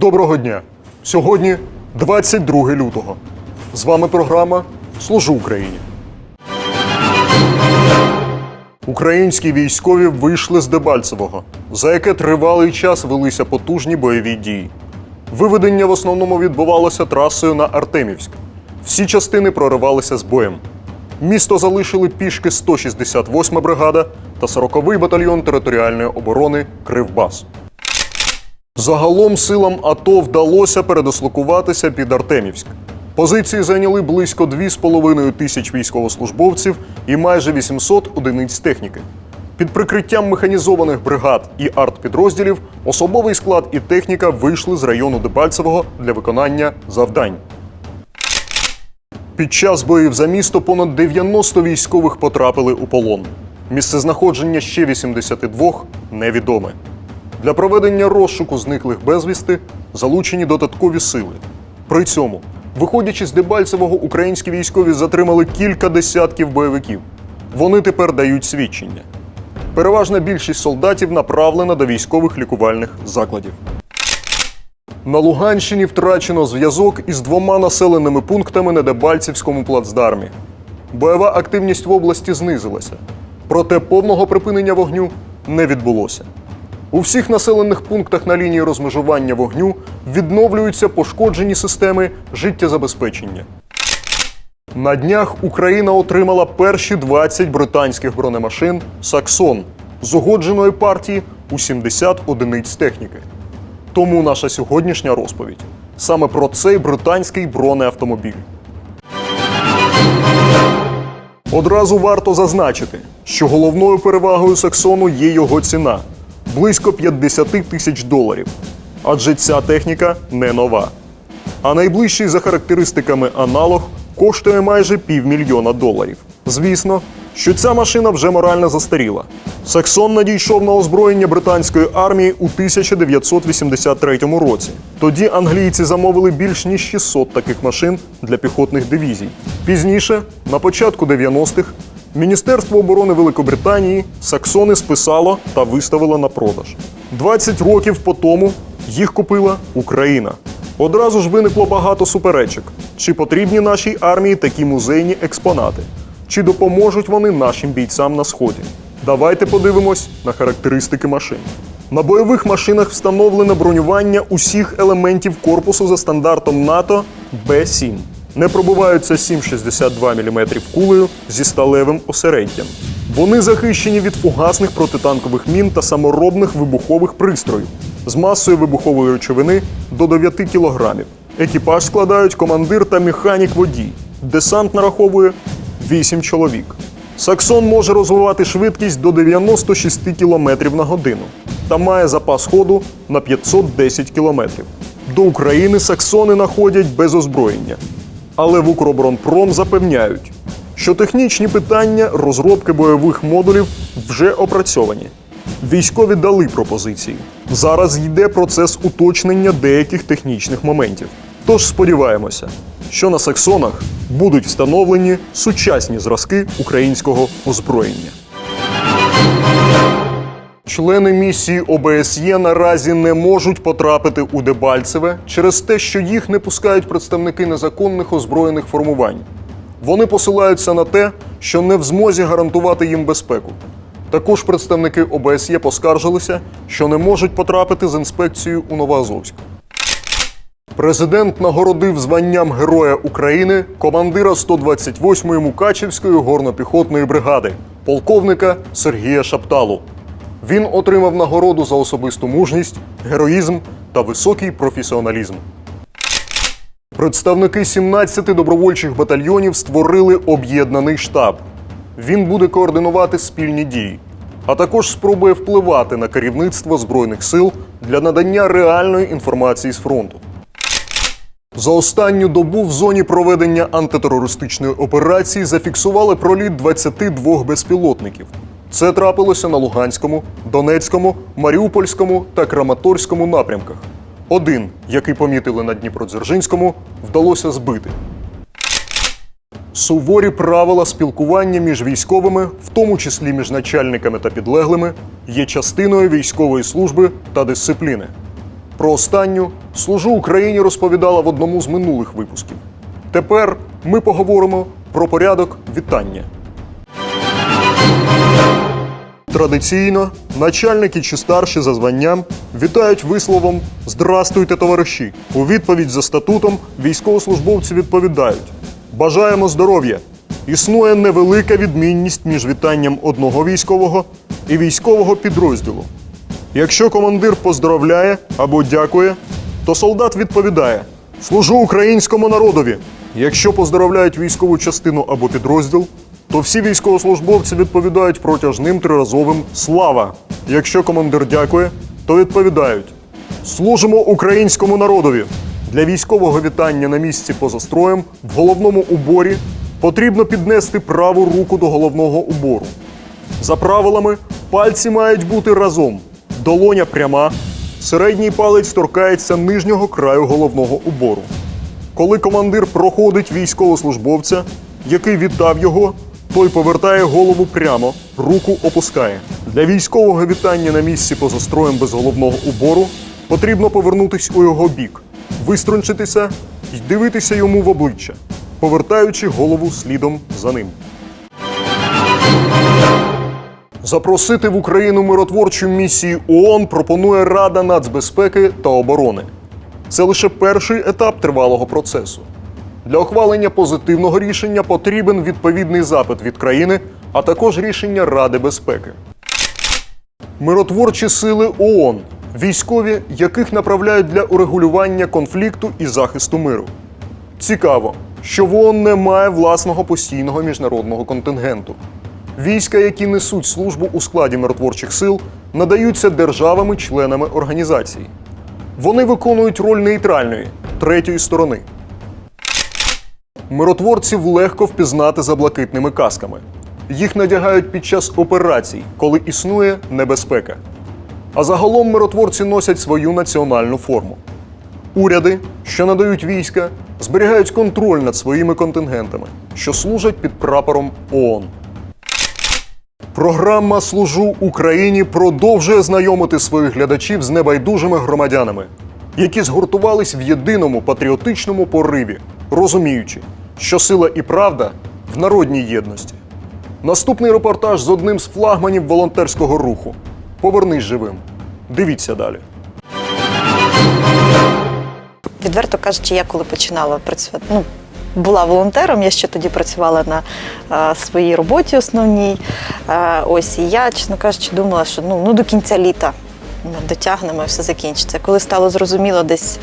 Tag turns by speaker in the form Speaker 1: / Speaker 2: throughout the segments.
Speaker 1: Доброго дня! Сьогодні 22 лютого. З вами програма Служу Україні. Українські військові вийшли з Дебальцевого, за яке тривалий час велися потужні бойові дії. Виведення в основному відбувалося трасою на Артемівськ. Всі частини проривалися з боєм. Місто залишили пішки 168 бригада та 40-й батальйон територіальної оборони Кривбас. Загалом силам АТО вдалося передислокуватися під Артемівськ. Позиції зайняли близько 2,5 тисяч військовослужбовців і майже 800 одиниць техніки. Під прикриттям механізованих бригад і артпідрозділів особовий склад і техніка вийшли з району Дебальцевого для виконання завдань. Під час боїв за місто понад 90 військових потрапили у полон. Місцезнаходження ще 82 невідоме. Для проведення розшуку зниклих безвісти залучені додаткові сили. При цьому, виходячи з Дебальцевого, українські військові затримали кілька десятків бойовиків. Вони тепер дають свідчення. Переважна більшість солдатів направлена до військових лікувальних закладів. На Луганщині втрачено зв'язок із двома населеними пунктами на Дебальцівському плацдармі. Бойова активність в області знизилася, проте повного припинення вогню не відбулося. У всіх населених пунктах на лінії розмежування вогню відновлюються пошкоджені системи життєзабезпечення. На днях Україна отримала перші 20 британських бронемашин Саксон з угодженої партії у 70 одиниць техніки. Тому наша сьогоднішня розповідь саме про цей британський бронеавтомобіль. Одразу варто зазначити, що головною перевагою Саксону є його ціна близько 50 тисяч доларів. Адже ця техніка не нова. А найближчий за характеристиками аналог коштує майже півмільйона доларів. Звісно, що ця машина вже морально застаріла. Саксон надійшов на озброєння британської армії у 1983 році. Тоді англійці замовили більш ніж 600 таких машин для піхотних дивізій. Пізніше, на початку 90-х, Міністерство оборони Великобританії Саксони списало та виставило на продаж. 20 років по тому їх купила Україна. Одразу ж виникло багато суперечок: чи потрібні нашій армії такі музейні експонати, чи допоможуть вони нашим бійцям на сході. Давайте подивимось на характеристики машин. На бойових машинах встановлено бронювання усіх елементів корпусу за стандартом НАТО Б7. Не пробиваються 7,62 мм кулею зі сталевим осереддям. Вони захищені від фугасних протитанкових мін та саморобних вибухових пристроїв з масою вибухової речовини до 9 кг. Екіпаж складають командир та механік водій. Десант нараховує 8 чоловік. Саксон може розвивати швидкість до 96 км на годину та має запас ходу на 510 км. До України саксони находять без озброєння. Але в Укроборонпром запевняють, що технічні питання розробки бойових модулів вже опрацьовані. Військові дали пропозиції. Зараз йде процес уточнення деяких технічних моментів. Тож сподіваємося, що на саксонах будуть встановлені сучасні зразки українського озброєння. Члени місії ОБСЄ наразі не можуть потрапити у Дебальцеве через те, що їх не пускають представники незаконних озброєних формувань. Вони посилаються на те, що не в змозі гарантувати їм безпеку. Також представники ОБСЄ поскаржилися, що не можуть потрапити з інспекцією у Новоазовськ. Президент нагородив званням Героя України командира 128-ї Мукачівської горно-піхотної бригади, полковника Сергія Шапталу. Він отримав нагороду за особисту мужність, героїзм та високий професіоналізм. Представники 17 добровольчих батальйонів створили об'єднаний штаб. Він буде координувати спільні дії, а також спробує впливати на керівництво Збройних сил для надання реальної інформації з фронту. За останню добу в зоні проведення антитерористичної операції зафіксували проліт 22 безпілотників. Це трапилося на Луганському, Донецькому, Маріупольському та Краматорському напрямках. Один, який помітили на Дніпродзержинському, вдалося збити. Суворі правила спілкування між військовими, в тому числі між начальниками та підлеглими, є частиною військової служби та дисципліни. Про останню служу Україні розповідала в одному з минулих випусків. Тепер ми поговоримо про порядок вітання. Традиційно начальники чи старші за званням вітають висловом Здрастуйте, товариші. У відповідь за статутом військовослужбовці відповідають: Бажаємо здоров'я! Існує невелика відмінність між вітанням одного військового і військового підрозділу. Якщо командир поздравляє або дякує, то солдат відповідає: Служу українському народові. Якщо поздравляють військову частину або підрозділ, то всі військовослужбовці відповідають протяжним триразовим Слава! Якщо командир дякує, то відповідають Служимо українському народові. Для військового вітання на місці поза строєм в головному уборі потрібно піднести праву руку до головного убору. За правилами, пальці мають бути разом. Долоня пряма, середній палець торкається нижнього краю головного убору. Коли командир проходить військовослужбовця, який вітав його, той повертає голову прямо, руку опускає. Для військового вітання на місці поза строєм без головного убору потрібно повернутись у його бік, виструнчитися і дивитися йому в обличчя, повертаючи голову слідом за ним. Запросити в Україну миротворчу місію ООН пропонує Рада нацбезпеки та оборони. Це лише перший етап тривалого процесу. Для ухвалення позитивного рішення потрібен відповідний запит від країни, а також рішення Ради безпеки. Миротворчі сили ООН, військові, яких направляють для урегулювання конфлікту і захисту миру. Цікаво, що в ООН немає власного постійного міжнародного контингенту. Війська, які несуть службу у складі миротворчих сил, надаються державами-членами організації. Вони виконують роль нейтральної, третьої сторони. Миротворців легко впізнати за блакитними касками. Їх надягають під час операцій, коли існує небезпека. А загалом миротворці носять свою національну форму. Уряди, що надають війська, зберігають контроль над своїми контингентами, що служать під прапором ООН. Програма Служу Україні продовжує знайомити своїх глядачів з небайдужими громадянами, які згуртувались в єдиному патріотичному пориві, розуміючи, що сила і правда в народній єдності. Наступний репортаж з одним з флагманів волонтерського руху. Повернись живим. Дивіться далі.
Speaker 2: Відверто кажучи, я коли починала працювати, ну була волонтером, я ще тоді працювала на е, своїй роботі основній. Е, ось і я, чесно кажучи, думала, що ну, ну до кінця літа ми дотягнемо і все закінчиться. Коли стало зрозуміло десь.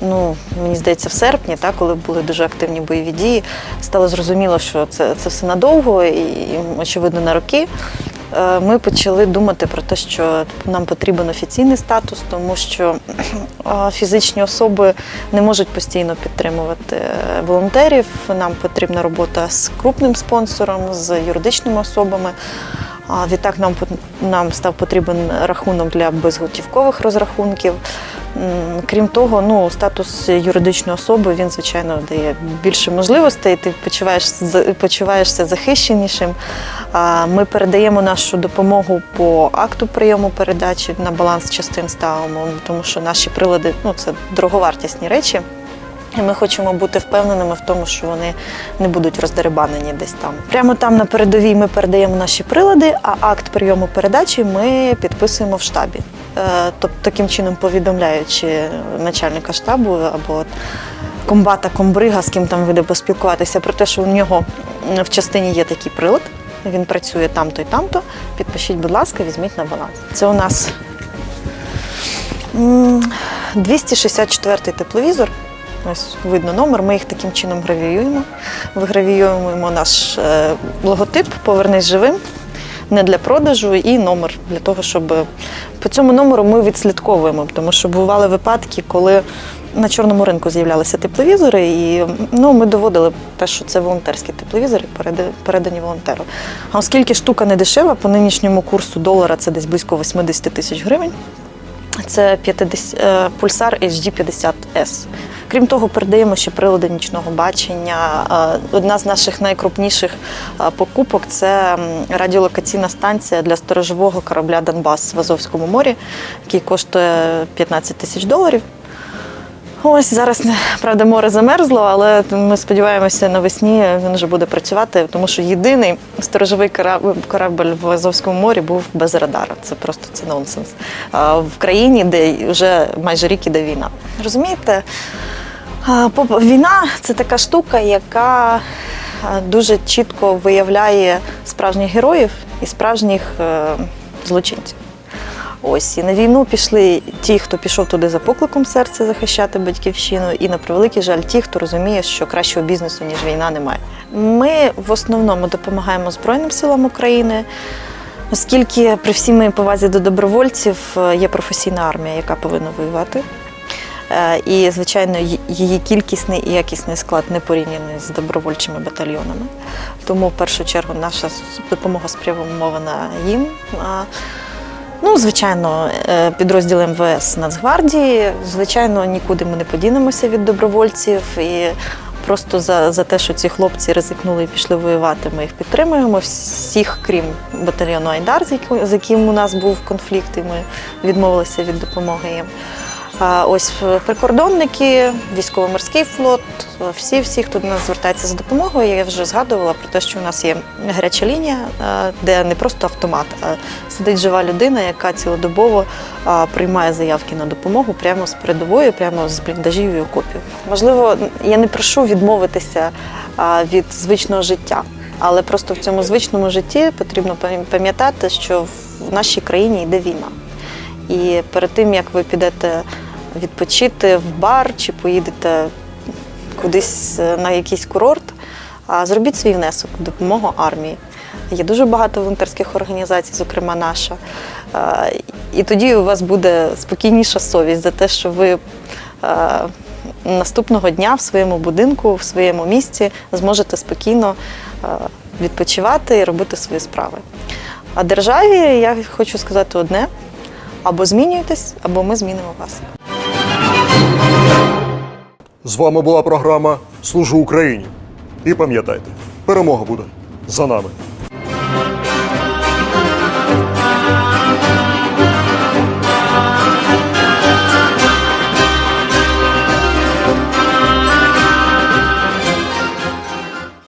Speaker 2: Ну, мені здається, в серпні, так, коли були дуже активні бойові дії, стало зрозуміло, що це, це все надовго і, і, очевидно, на роки. Е, Ми почали думати про те, що нам потрібен офіційний статус, тому що е, фізичні особи не можуть постійно підтримувати е, волонтерів. Нам потрібна робота з крупним спонсором, з юридичними особами. А Відтак нам нам став потрібен рахунок для безготівкових розрахунків. Крім того, ну статус юридичної особи він звичайно дає більше можливостей. Ти почуваєш почуваєшся захищенішим. Ми передаємо нашу допомогу по акту прийому передачі на баланс частин ставимо, тому що наші прилади ну це дороговартісні речі. І ми хочемо бути впевненими в тому, що вони не будуть роздерибанені десь там. Прямо там на передовій ми передаємо наші прилади, а акт прийому передачі ми підписуємо в штабі. Е, Тобто таким чином повідомляючи начальника штабу або комбата, комбрига, з ким там буде поспілкуватися, про те, що у нього в частині є такий прилад. Він працює там-то і там-то. Підпишіть, будь ласка, візьміть на баланс. Це у нас м, 264-й тепловізор. Ось видно номер. Ми їх таким чином гравіюємо. Вигравіюємо наш е, логотип Повернись живим. Не для продажу і номер для того, щоб по цьому номеру ми відслідковуємо, тому що бували випадки, коли на чорному ринку з'являлися тепловізори, і ну, ми доводили те, що це волонтерські тепловізори, передані волонтеру. А оскільки штука не дешева, по нинішньому курсу долара це десь близько 80 тисяч гривень. Це 50, е, пульсар HD50S. Крім того, передаємо ще прилади нічного бачення. Е, Одна з наших найкрупніших е, покупок це радіолокаційна станція для сторожового корабля Донбас в Азовському морі, який коштує 15 тисяч доларів. Ось зараз правда море замерзло, але ми сподіваємося, навесні він вже буде працювати, тому що єдиний сторожовий корабль, в Азовському морі був без радара. Це просто це нонсенс. В країні, де вже майже рік іде війна. Розумієте? Війна це така штука, яка дуже чітко виявляє справжніх героїв і справжніх е, злочинців. Ось і на війну пішли ті, хто пішов туди за покликом серця захищати батьківщину, і на превеликий жаль, ті, хто розуміє, що кращого бізнесу ніж війна немає. Ми в основному допомагаємо Збройним силам України. Оскільки при всій моїй повазі до добровольців е, є професійна армія, яка повинна воювати. Е, І, звичайно, її кількісний і якісний склад не порівняний з добровольчими батальйонами. Тому в першу чергу наша допомога спрямована їм. Ну, звичайно, е, підрозділ МВС Нацгвардії. Звичайно, нікуди ми не подінемося від добровольців. І просто за, за те, що ці хлопці ризикнули і пішли воювати, ми їх підтримуємо. Всіх, крім батальйону Айдар, з яким у нас був конфлікт, і ми відмовилися від допомоги їм. Ось е, прикордонники, військово-морський флот, е, всі, всі, хто до нас звертається за допомогою. Я вже згадувала про те, що у нас є гаряча лінія, е, де не просто автомат, а сидить жива людина, яка цілодобово приймає заявки на допомогу прямо з передової, прямо з бліндажів і окопів. Можливо, я не прошу відмовитися від звичного життя, але просто в цьому звичному житті потрібно пам- пам'ятати, що в нашій країні йде війна. І перед тим як ви підете відпочити в бар чи поїдете кудись е, на якийсь курорт, зробіть свій внесок в допомогу армії. Є дуже багато волонтерських організацій, зокрема наша. Е, І тоді у вас буде спокійніша совість за те, що ви е, наступного дня в своєму будинку, в своєму місці зможете спокійно відпочивати і робити свої справи. А державі я хочу сказати одне: або змінюєтесь, або ми змінимо вас.
Speaker 1: З вами була програма Служу Україні. І пам'ятайте, перемога буде за нами.